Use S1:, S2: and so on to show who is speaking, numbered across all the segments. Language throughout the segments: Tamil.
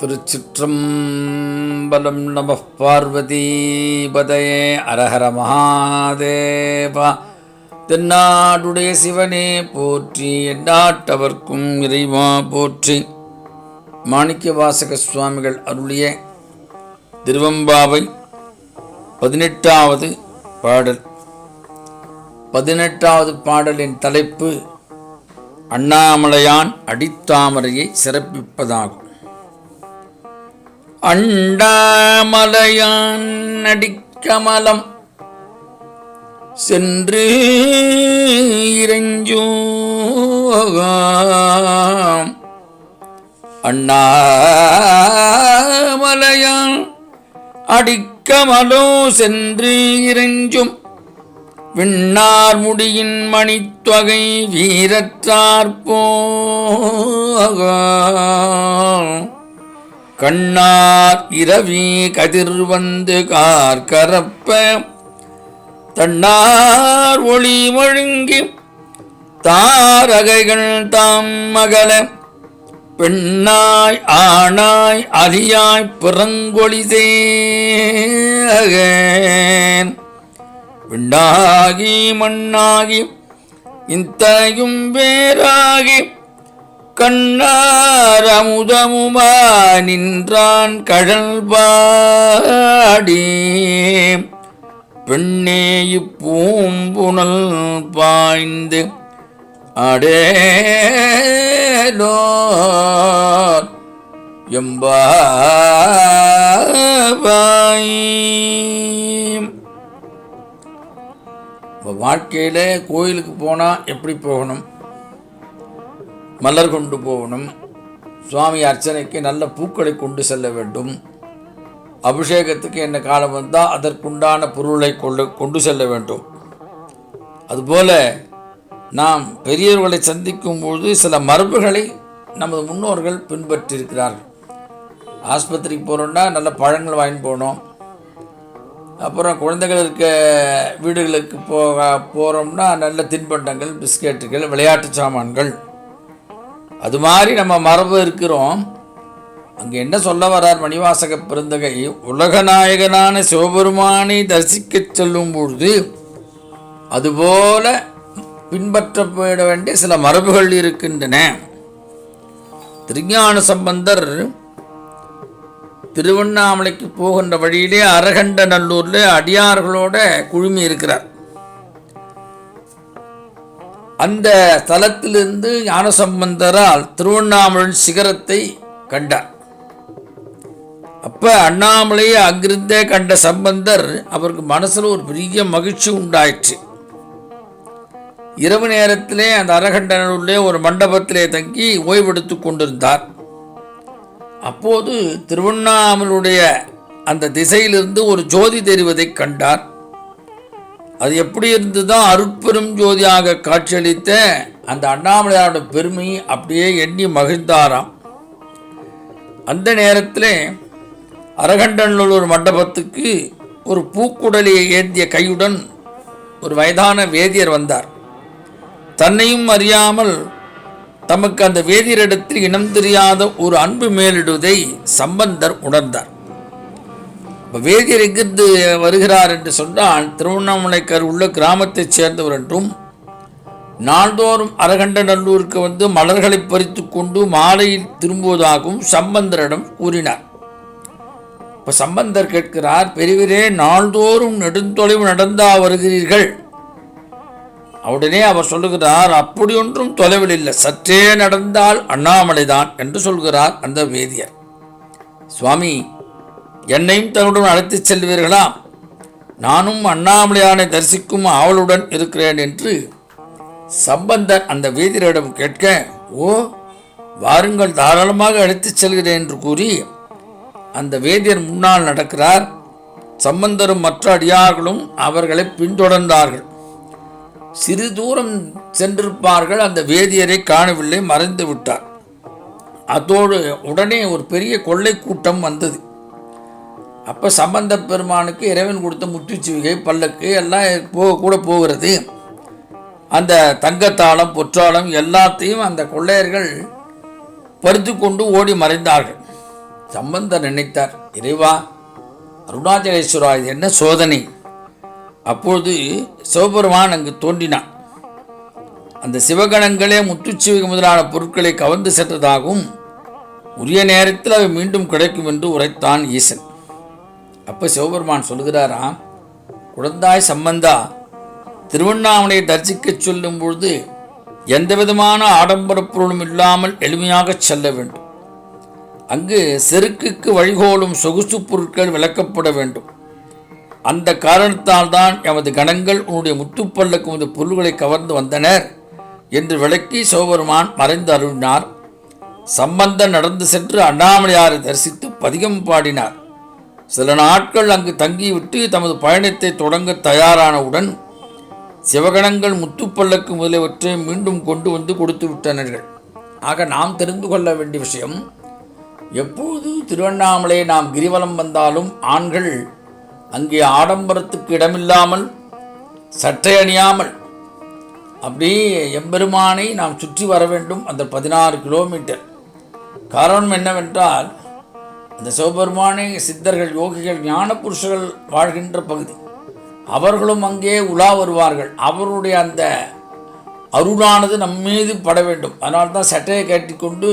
S1: திருச்சிற்றம்பலம் நம பார்வதிபதையே அரஹர மகாதேவா. தென்னாடுடைய சிவனே போற்றி எந்நாட்டவர்க்கும் இறைவா போற்றி. மாணிக்க வாசக சுவாமிகள் அருளிய திருவம்பாவை பதினெட்டாவது பாடல். பதினெட்டாவது பாடலின் தலைப்பு அண்ணாமலையான் அடித்தாமரையை சிறப்பிப்பதாகும். அண்டாமலையான் அடிக்கமலம் சென்று இறைஞ்சோகாம். அண்ணாமலையான் அடிக்கமலோ சென்று இறைஞ்சும். விண்ணார் முடியின் மணித்தொகை வீரற்றார் கண்ணார் இரவி கதிர் வந்து கார்கரப்ப தன்னார் ஒளி ஒழுங்கி தாரகைகள் தாம் மகள பெண்ணாய் ஆணாய் அரியாய் பிறங்கொழி சேகன். விண்ணாகி மண்ணாகி இத்தையும் வேறாகி கண்ணாரமுதமுமா நின்றான் கடல் பாடி பெண்ணே இப்பூம்புணல் பாய்ந்து அடேலோ எம்பாய் வாழ்க்கையில் கோயிலுக்கு போனால் எப்படி போகணும்? மலர் கொண்டு போகணும். சுவாமி அர்ச்சனைக்கு நல்ல பூக்களை கொண்டு செல்ல வேண்டும். அபிஷேகத்துக்கு என்ன காலம் வந்தால் அதற்குண்டான பொருளை கொண்டு கொண்டு செல்ல வேண்டும். அதுபோல நாம் பெரியவர்களை சந்திக்கும் பொழுது சில மரபுகளை நமது முன்னோர்கள் பின்பற்றியிருக்கிறார்கள் ஆஸ்பத்திரிக்கு போகிறோம்னா நல்ல பழங்கள் வாங்கி போகணும். அப்புறம் குழந்தைகள் இருக்க வீடுகளுக்கு போக போகிறோம்னா நல்ல தின்பண்டங்கள் பிஸ்கெட்டுகள் விளையாட்டு சாமான்கள் அது மாதிரி நம்ம மரபு இருக்கிறோம். அங்கே என்ன சொல்ல வரார் மணிவாசக பிறந்தகை உலகநாயகனான சிவபெருமானை தரிசிக்க செல்லும் பொழுது அதுபோல பின்பற்றப்பட வேண்டிய சில மரபுகள் இருக்கின்றன. திருஞான சம்பந்தர் திருவண்ணாமலைக்கு போகின்ற வழியிலே அரகண்ட நல்லூரில் அடியார்களோட குழுமி இருக்கிறார். அந்த தலத்திலிருந்து ஞானசம்பந்தரால் திருவண்ணாமலை சிகரத்தை கண்டார். அப்ப அண்ணாமலையை அங்கிருந்தே கண்ட சம்பந்தர் அவருக்கு மனசுல ஒரு பெரிய மகிழ்ச்சி உண்டாயிற்று. இரவு நேரத்திலே அந்த அரகண்டனூரிலே ஒரு மண்டபத்திலே தங்கி ஓய்வெடுத்து கொண்டிருந்தார். அப்போது திருவண்ணாமலுடைய அந்த திசையிலிருந்து ஒரு ஜோதி தெரிவதைக் கண்டார். அது எப்படி இருந்து தான் அருட்பெரும் ஜோதியாக காட்சியளித்த அந்த அண்ணாமலையாரோட பெருமை அப்படியே எண்ணி மகிழ்ந்தாராம். அந்த நேரத்தில் அரகண்டநல்லூர் மண்டபத்துக்கு ஒரு பூக்குடலியை ஏந்திய கையுடன் ஒரு வயதான வேதியர் வந்தார். தன்னையும் அறியாமல் தமக்கு அந்த வேதியரிடத்தில் இனம் தெரியாத ஒரு அன்பு மேலிடுவதை சம்பந்தர் உணர்ந்தார். இப்போ வேதியர் எங்கிருந்து வருகிறார் என்று சொன்னால் திருவண்ணாமலைக்கர் உள்ள கிராமத்தைச் சேர்ந்தவர் என்றும் நாள்தோறும் அரகண்ட நல்லூருக்கு வந்து மலர்களை பறித்து கொண்டு மாலையில் திரும்புவதாகவும் சம்பந்தரிடம் கூறினார். இப்போ சம்பந்தர் கேட்கிறார் பெரியவரே நாள்தோறும் நெடுந்தொலைவு நடந்தா வருகிறீர்கள்? உடனே அவர் சொல்லுகிறார் அப்படி ஒன்றும் தொலைவில் இல்லை. சற்றே நடந்தால் அண்ணாமலைதான் என்று சொல்கிறார் அந்த வேதியர். சுவாமி என்னையும் தன்னுடன் அழைத்துச் செல்வீர்களா? நானும் அண்ணாமலையானை தரிசிக்கும் ஆவலுடன் இருக்கிறேன் என்று சம்பந்தர் அந்த வேதியரிடம் கேட்க ஓ வாருங்கள் தாராளமாக அழைத்துச் செல்கிறேன் என்று கூறி அந்த வேதியர் முன்னால் நடக்கிறார். சம்பந்தரும் மற்ற அடியார்களும் அவர்களை பின்தொடர்ந்தார்கள். சிறு தூரம் சென்றிருப்பார்கள். அந்த வேதியரை காணவில்லை மறைந்து விட்டார் அதோடு உடனே ஒரு பெரிய கொள்ளை கூட்டம் வந்தது. அப்போ சம்பந்த பெருமானுக்கு இறைவன் கொடுத்த முற்றுச்சிவிகை பல்லக்கு எல்லாம் போக கூட போகிறது. அந்த தங்கத்தாளம் பொற்றாளம் எல்லாத்தையும் அந்த கொள்ளையர்கள் பறித்து கொண்டு ஓடி மறைந்தார்கள். சம்பந்தர் நினைத்தார் இறைவா அருணாச்சலேஸ்வரா இது என்ன சோதனை? அப்பொழுது சிவபெருமான் அங்கு தோன்றினான் அந்த சிவகணங்களே முத்துச்சிவிகை முதலான பொருட்களை கவர்ந்து சென்றதாகவும் உரிய நேரத்தில் அவை மீண்டும் கிடைக்கும் என்று உரைத்தான் ஈசன். அப்போ சிவபெருமான் சொல்கிறாராம் குழந்தாய் சம்பந்தா திருவண்ணாமலையை தரிசிக்க சொல்லும் பொழுது எந்த விதமான ஆடம்பரப் பொருளும் இல்லாமல் எளிமையாகச் செல்ல வேண்டும். அங்கு செருக்குக்கு வழிகோலும் சொகுசு பொருட்கள் விளக்கப்பட வேண்டும். அந்த காரணத்தால் தான் எமது கணங்கள் உன்னுடைய முத்துப்பல்லக்கு இந்த பொருள்களை கவர்ந்து வந்தனர் என்று விளக்கி சிவபெருமான் மறைந்து அருளினார். சம்பந்தன் நடந்து சென்று அண்ணாமலையாரை தரிசித்து பதிகம் பாடினார். சில நாட்கள் அங்கு தங்கிவிட்டு தமது பயணத்தை தொடங்க தயாரானவுடன் சிவகணங்கள் முத்துப்பல்லக்கு முதலியவற்றை மீண்டும் கொண்டு வந்து கொடுத்து விட்டனர்கள். ஆக நாம் தெரிந்து கொள்ள வேண்டிய விஷயம் எப்போது திருவண்ணாமலை நாம் கிரிவலம் வந்தாலும் ஆண்கள் அங்கே ஆடம்பரத்துக்கு இடமில்லாமல் சட்டை அணியாமல் அப்படியே எம்பெருமானை நாம் சுற்றி வர வேண்டும். அந்த பதினாறு கிலோமீட்டர். காரணம் என்னவென்றால் அந்த சிவபெருமானே சித்தர்கள் யோகிகள் ஞான புருஷர்கள் வாழ்கின்ற பகுதி. அவர்களும் அங்கே உலா வருவார்கள். அவருடைய அந்த அருளானது நம் மீது பட வேண்டும். அதனால் தான் சட்டையை கட்டிக்கொண்டு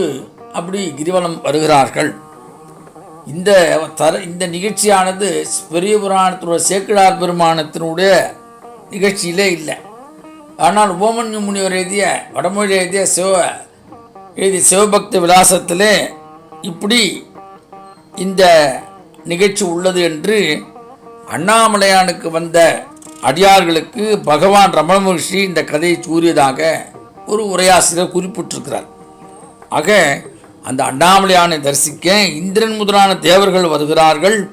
S1: அப்படி கிரிவலம் வருகிறார்கள். இந்த தர இந்த நிகழ்ச்சியானது பெரிய புராணத்தினுடைய சேக்கிழார் பெருமானத்தினுடைய நிகழ்ச்சியிலே இல்லை. ஆனால் உபமன்யு முனிவர் எழுதிய வடமொழி எழுதிய சிவ எழுதிய சிவபக்த விலாசத்திலே இப்படி இந்த நிகழ்ச்சி உள்ளது என்று அண்ணாமலையானுக்கு வந்த அடியார்களுக்கு பகவான் ரமண மகர்ஷி இந்த கதையை கூறியதாக ஒரு உரையாசிரியர் குறிப்பிட்டிருக்கிறார். ஆக அந்த அண்ணாமலையானை தரிசிக்க இந்திரன் முதலான தேவர்கள் வருகிறார்கள்.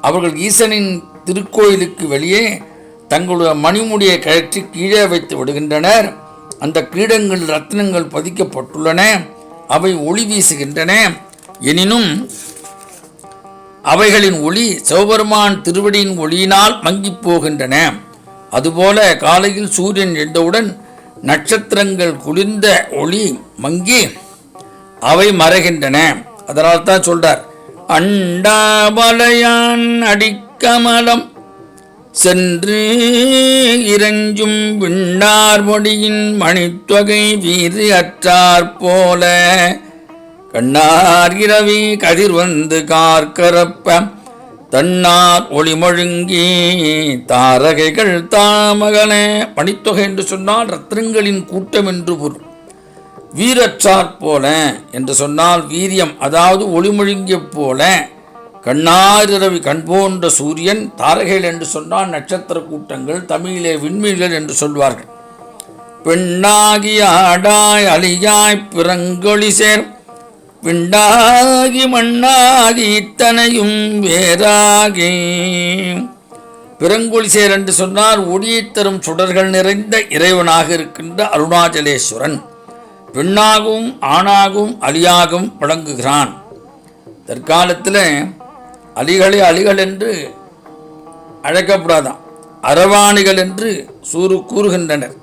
S1: அவர்கள் ஈசனின் திருக்கோயிலுக்கு வெளியே தங்களுடைய மணிமுடியை கழற்றி கீழே வைத்து விடுகின்றனர். அந்த கிரீடங்கள் ரத்னங்கள் பதிக்கப்பட்டுள்ளன. அவை ஒளி வீசுகின்றன. எனினும் அவைகளின் ஒளி சிவபெருமான் திருவடியின் ஒளியினால் மங்கிப் போகின்றன. அதுபோல காலையில் சூரியன் எழுந்தவுடன் நட்சத்திரங்கள் குளிர்ந்த ஒளி மங்கி அவை மறைகின்றன. அதனால் தான் சொல்றார் அண்டாபலையான் அடிக்கமலம் சென்று இறஞ்சும் விண்ணார் மொழியின் மணித்தொகை வீறு அற்றார் போல கண்ணார் இரவி கதிர் வந்து கார்கரப்ப தன்னார் ஒளிமொழுங்கி தாரகைகள் தாமகனே பணித்தொகை என்று சொன்னால் ரத்னங்களின் கூட்டம் என்று பொருள். வீரற்றாற் போல என்று சொன்னால் வீரியம் அதாவது ஒளிமொழுங்கிய போல கண்ணாரிரவி கண் போன்ற சூரியன் தாரகைகள் என்று சொன்னால் நட்சத்திர கூட்டங்கள் தமிழிலே விண்மீன்கள் என்று சொல்வார்கள். பெண்ணாகி ஆடாய் அழியாய் பிறங்கொழி சேர் விண்டாகி மண்ணாகி இத்தனையும் வேறாகி. பிறங்கொழி சேர் என்று சொன்னார் ஒடியைத் தரும் சுடர்கள் நிறைந்த இறைவனாக இருக்கின்ற அருணாச்சலேஸ்வரன். பெண்ணாகவும் ஆணாகவும் அலியாகவும் வழங்குகிறான் தற்காலத்தில் அலிகளை அலிகள் என்று அழைக்கப்படாதாம். அரவாணிகள் என்று சூறு கூறுகின்றனர்.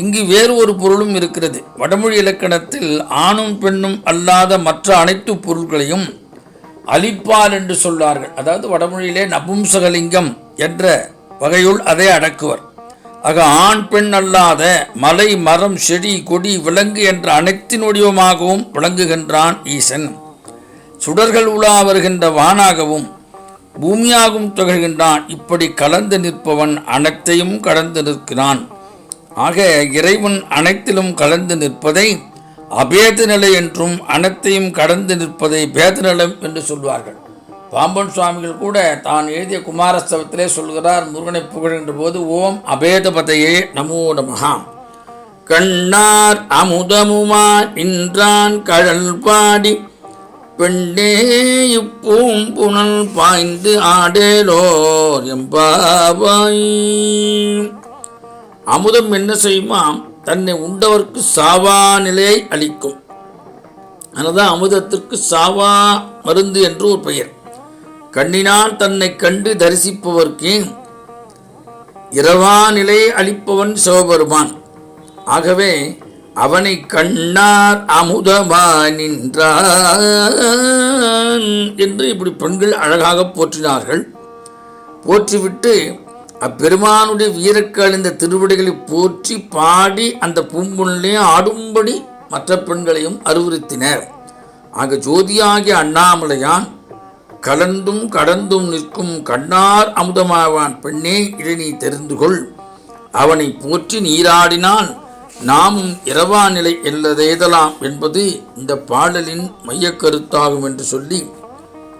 S1: இங்கு வேறு ஒரு பொருளும் இருக்கிறது. வடமொழி இலக்கணத்தில் ஆணும் பெண்ணும் அல்லாத மற்ற அனைத்து பொருள்களையும் அலிப்பால் என்று சொல்வார்கள். அதாவது வடமொழியிலே நபும்சகலிங்கம் என்ற வகையுள் அதை அடக்குவர். ஆக ஆண் பெண் அல்லாத மலை மரம் செடி கொடி விலங்கு என்ற அனைத்தின் வடிவமாகவும் விளங்குகின்றான் ஈசன். சுடர்கள் உலா வருகின்ற வானாகவும் பூமியாகவும் திகழ்கின்றான். இப்படி கலந்து நிற்பவன் அனைத்தையும் கடந்து நிற்கிறான். ஆக இறைவன் அனைத்திலும் கலந்து நிற்பதை அபேத நிலை என்றும் அனைத்தையும் கடந்து நிற்பதை பேத நிலம் என்று சொல்வார்கள். பாம்பன் சுவாமிகள் கூட தான் எழுதிய குமாரஸ்தவத்திலே சொல்கிறார் முருகனை புகழ்கின்ற போது ஓம் அபேதபதையே நமோ நமகாம் கண்ணார் அமுதமுமா நின்றான் கழல் பாடி பெண்ணே இப்பூம் புனல் பாய்ந்து ஆடேலோர் எம்பாவாய். அமுதம் என்ன செய்யுமாம் தன்னை உண்டவர்க்கு சாவா நிலையை அளிக்கும். அதுதான் அமுதத்திற்கு சாவா மருந்து என்று ஒரு பெயர். கண்ணினால் தன்னை கண்டு தரிசிப்பவர்க்கு இரவா நிலையை அளிப்பவன் சிவபெருமான். ஆகவே அவனை கண்ணார் அமுதமா நின்றான் என்று இப்படி பெண்கள் அழகாக போற்றினார்கள். போற்றிவிட்டு அப்பெருமானுடைய வீரக்கள் இந்த திருவிடைகளை போற்றி பாடி அந்த பூம்பொன்னிலே ஆடும்படி மற்ற பெண்களையும் அறிவுறுத்தினர். ஆக ஜோதியாகிய அண்ணாமலையான் கலந்தும் கடந்தும் நிற்கும் கண்ணார் அமுதமாவான் பெண்ணே இதை நீ தெரிந்து கொள். அவனை போற்றி நீராடினால் நாமும் இரவா நிலை எல்லதேதலாம் என்பது இந்த பாடலின் மையக்கருத்தாகும் என்று சொல்லி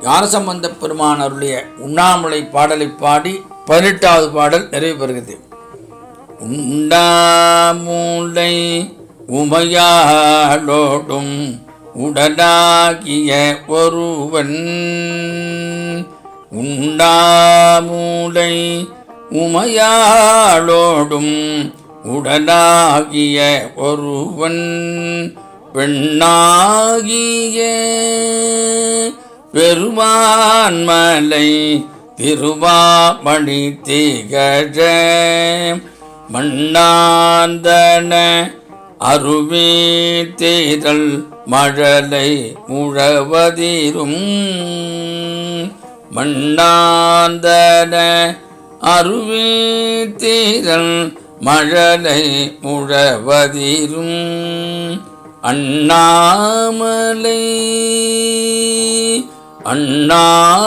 S1: ஞானசம்பந்த பெருமான் அருளிய உண்ணாமலை பாடலை பாடி பதினெட்டாவது பாடல் நிறைவு பெறுகிறது. உண்டாமூலை உமையாளோடும் உடனாகிய ஒருவன். உண்டாமூலை உமையாளோடும் உடனாகிய ஒருவன். பெண்ணாகிய பெருமான்மலை திருவாமணி திகழ. மண்ணாந்தன அருவே தேரல் மழலை முழவதிரும். மண்ணாந்தன அருவே தேரல் மழலை முழவதிரும். அண்ணாமலை அண்ணாமலை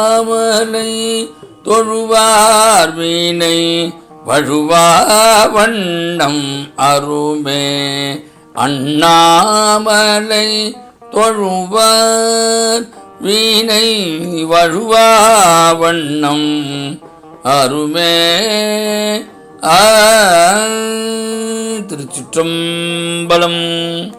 S1: தொழுவார் வீணை வழுவா வண்ணம் அருமே. அண்ணாமலை தொழுவார் வீணை வழுவா வண்ணம் அருமே. திருச்சிற்றம்பலம்.